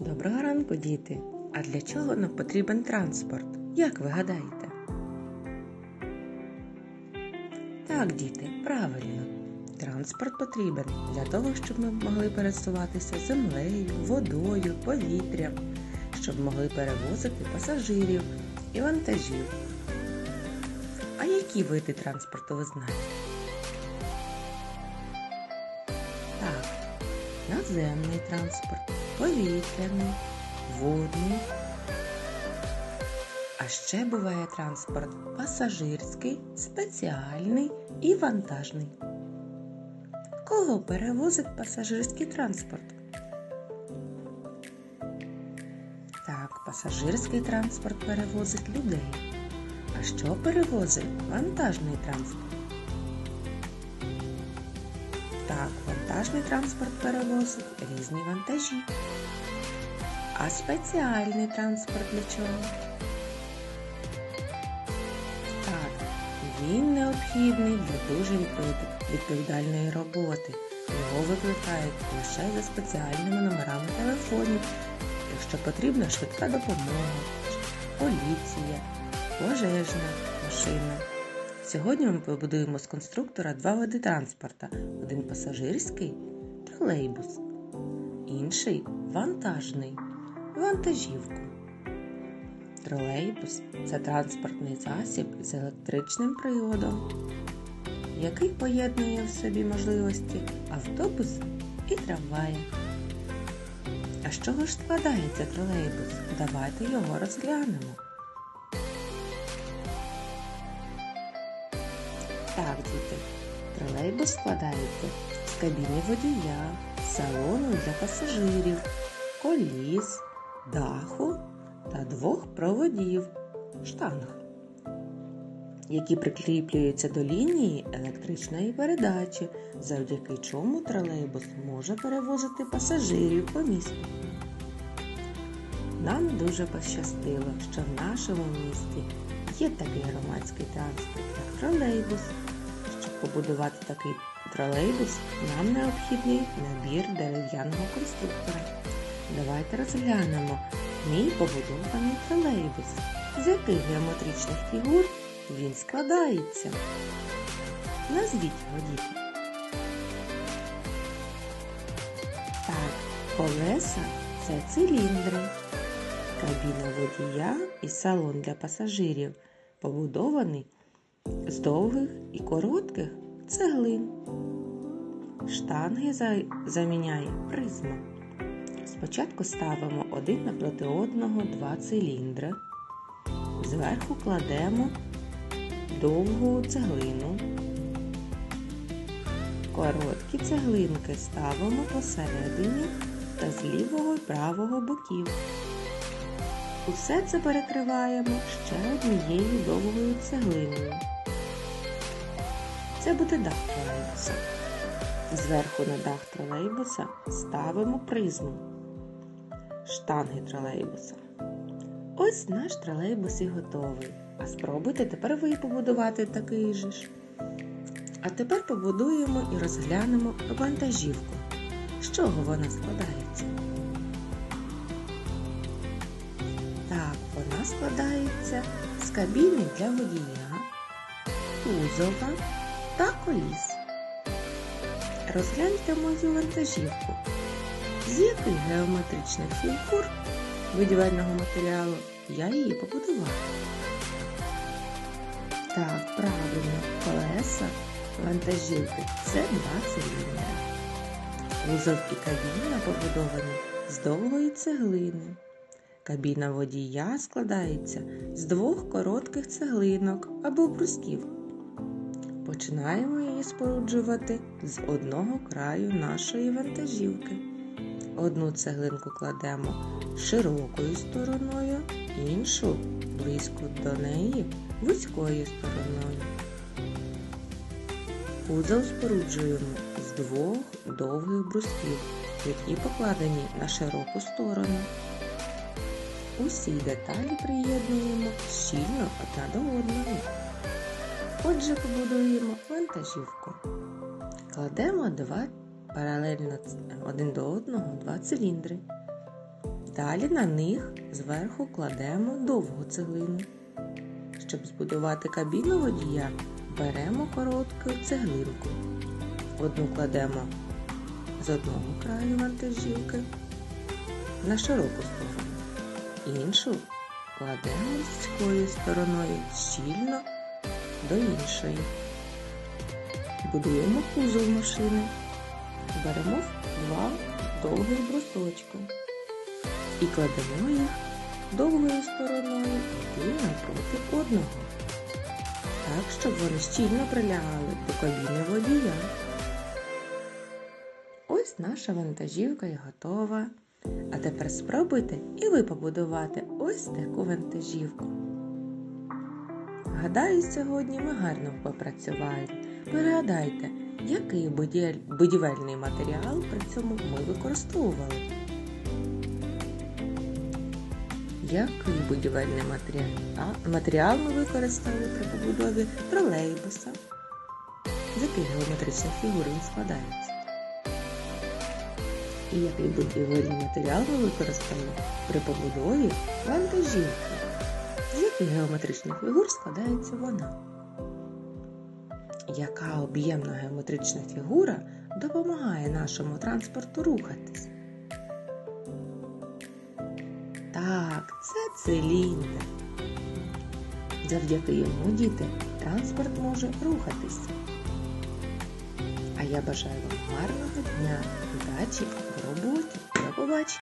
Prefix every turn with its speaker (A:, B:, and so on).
A: Доброго ранку, діти! А для чого нам потрібен транспорт? Як ви гадаєте? Так, діти, правильно. Транспорт потрібен для того, щоб ми могли пересуватися землею, водою, повітрям, щоб могли перевозити пасажирів і вантажів. А які види транспорту ви знаєте? Так, наземний транспорт, повітряний, водний. А ще буває транспорт пасажирський, спеціальний і вантажний. Кого перевозить пасажирський транспорт? Так, пасажирський транспорт перевозить людей. А що перевозить вантажний транспорт? Так, вантажний транспорт перевозить різні вантажі. А спеціальний транспорт для чого? Так, він необхідний для дуже відповідальної роботи. Його викликають лише за спеціальними номерами телефонів, якщо потрібна швидка допомога, поліція, пожежна машина. Сьогодні ми побудуємо з конструктора два види транспорта: один пасажирський тролейбус, інший вантажний вантажівку. Тролейбус це транспортний засіб з електричним приводом, який поєднує в собі можливості автобуса і трамвая. А з чого ж складається тролейбус? Давайте його розглянемо. Так, діти, тролейбус складається з кабіни водія, салону для пасажирів, коліс, даху та двох проводів штанг, які прикріплюються до лінії електричної передачі, завдяки чому тролейбус може перевозити пасажирів по місту. Нам дуже пощастило, що в нашому місті є такий громадський транспорт, як тролейбус. Щоб побудувати такий тролейбус, нам необхідний набір дерев'яного конструктора. Давайте розглянемо мій побудований тролейбус. З яких геометричних фігур він складається? Назвіть його діти. Так, колеса це циліндри. Кабіна водія і салон для пасажирів побудований з довгих і коротких цеглин. Штанги заміняє призма. Спочатку ставимо один напроти одного два циліндри. Зверху кладемо довгу цеглину. Короткі цеглинки ставимо посередині та з лівого і правого боків. Усе це перекриваємо ще однією довгою цеглиною. Це буде дах тролейбуса. Зверху на дах тролейбуса ставимо призму штанги тролейбуса. Ось наш тролейбус і готовий. А спробуйте тепер ви побудувати такий же ж. А тепер побудуємо і розглянемо вантажівку. З чого вона складається? Вона складається з кабіни для водія, кузова та коліс. Розгляньте мою вантажівку. З яких геометричних фігур будівельного матеріалу я її побудувала? Так, правильно, колеса вантажівки це два циліндри. Кузов і кабіна побудовані з довгої цеглини. Кабіна водія складається з двох коротких цеглинок або брусків. Починаємо її споруджувати з одного краю нашої вантажівки. Одну цеглинку кладемо широкою стороною, іншу близько до неї вузькою стороною. Кузов споруджуємо з двох довгих брусків, які покладені на широку сторону. Усі деталі приєднуємо щільно одна до одної. Отже, побудуємо вантажівку. Кладемо два паралельно один до одного два циліндри. Далі на них зверху кладемо довгу цеглину. Щоб збудувати кабіну водія, беремо коротку цеглинку. Одну кладемо з одного краю вантажівки на широку сторону, іншу кладемо вузькою стороною щільно до іншої. Будуємо кузов машини. Беремо два довгих брусочки і кладемо їх довгою стороною один напроти одного, так, щоб вони щільно прилягали до кабіни водія. Ось наша вантажівка і готова. А тепер спробуйте і ви побудувати ось таку вантажівку. Гадаю, сьогодні ми гарно попрацювали. Пригадайте, який будівельний матеріал при цьому ми використовували. Який будівельний матеріал? Матеріал ми використали при побудові тролейбуса. З яких геометричних фігур він складається? І який будівельний матеріал ми використали при побудові вантажівки? З яких геометричних фігур складається вона? Яка об'ємна геометрична фігура допомагає нашому транспорту рухатись? Так, це циліндр. Завдяки йому діти транспорт може рухатися. А я бажаю вам гарного дня, в роботі. До побачення!